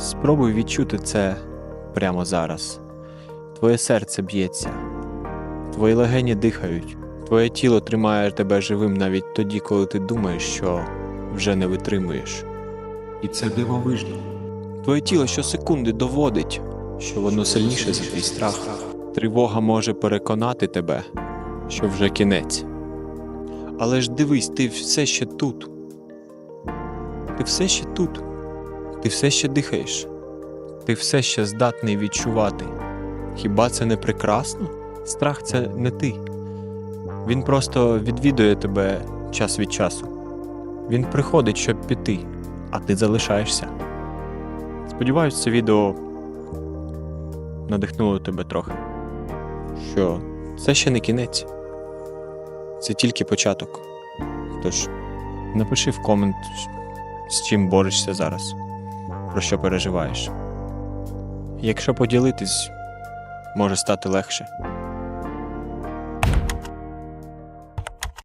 Спробуй відчути це прямо зараз. Твоє серце б'ється, твої легені дихають, твоє тіло тримає тебе живим навіть тоді, коли ти думаєш, що вже не витримуєш. І це дивовижно. Твоє тіло щосекунди доводить, що воно сильніше за твій страх. Тривога може переконати тебе, що вже кінець. Але ж дивись, ти все ще тут. Ти все ще тут. Ти все ще дихаєш. Ти все ще здатний відчувати. Хіба це не прекрасно? Страх це не ти. Він просто відвідує тебе час від часу. Він приходить, щоб піти, а ти залишаєшся. Сподіваюсь, це відео надихнуло тебе трохи. Що це ще не кінець, це тільки початок. Тож напиши в комент, з чим борешся зараз, про що переживаєш. Якщо поділитись, може стати легше.